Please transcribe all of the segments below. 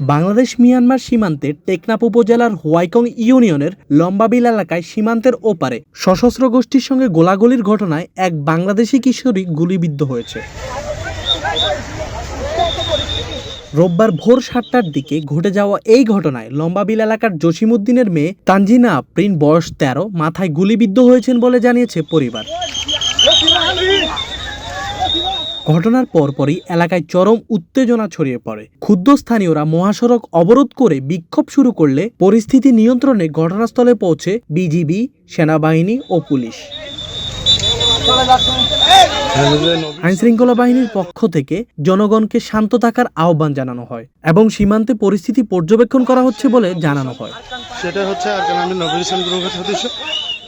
Bangladesh Myanmar সীমান্তে টেকনাফ উপজেলার হোয়াইকং ইউনিয়নের লম্বাবিল এলাকায় সীমান্তের ওপারে সশস্ত্র গোষ্ঠীর সঙ্গে গোলাগুলির ঘটনায় এক বাংলাদেশি কিশোরী গুলিবিদ্ধ হয়েছে। রোববার ভোর সাতটার দিকে ঘটে যাওয়া এই ঘটনায় লম্বাবিল এলাকার জসিমউদ্দিনের মেয়ে তানজিনা আপ্রিন বয়স তেরো, মাথায় গুলিবিদ্ধ হয়েছেন বলে জানিয়েছে পরিবার। ঘটনার পরপরই এলাকায় চরম উত্তেজনা ছড়িয়ে পড়ে। ক্ষুদ্র স্থানীয়রা মহাসড়ক অবরোধ করে বিক্ষোভ শুরু করলে পরিস্থিতি নিয়ন্ত্রণে ঘটনাস্থলে পৌঁছে বিজিবি, সেনাবাহিনী ও পুলিশ। আইনশৃঙ্খলা বাহিনীর পক্ষ থেকে জনগণকে শান্ত থাকার আহ্বান জানানো হয় এবং সীমান্তে পরিস্থিতি পর্যবেক্ষণ করা হচ্ছে বলে জানানো হয়। সেটা হচ্ছে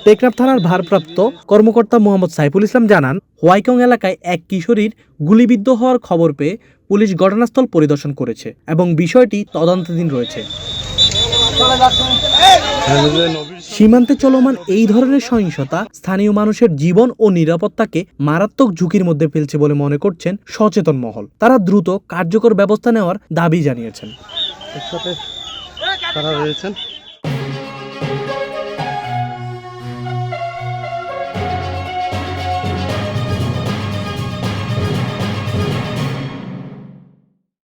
টেকনাফ থানার ভারপ্রাপ্ত কর্মকর্তা মোহাম্মদ সাইফুল ইসলাম জানান হোয়াইকং এলাকায় এক কিশোরীর গুলিবিদ্ধ হওয়ার খবর পেয়ে পুলিশ ঘটনাস্থল পরিদর্শন করেছে এবং বিষয়টি তদন্তাধীন রয়েছে। সীমান্তে চলমান এই ধরনের সহিংসতা স্থানীয় মানুষের জীবন ও নিরাপত্তাকে মারাত্মক ঝুঁকির মধ্যে ফেলছে বলে মনে করছেন সচেতন মহল। তারা দ্রুত কার্যকর ব্যবস্থা নেওয়ার দাবি জানিয়েছেন। তারা রয়েছেন।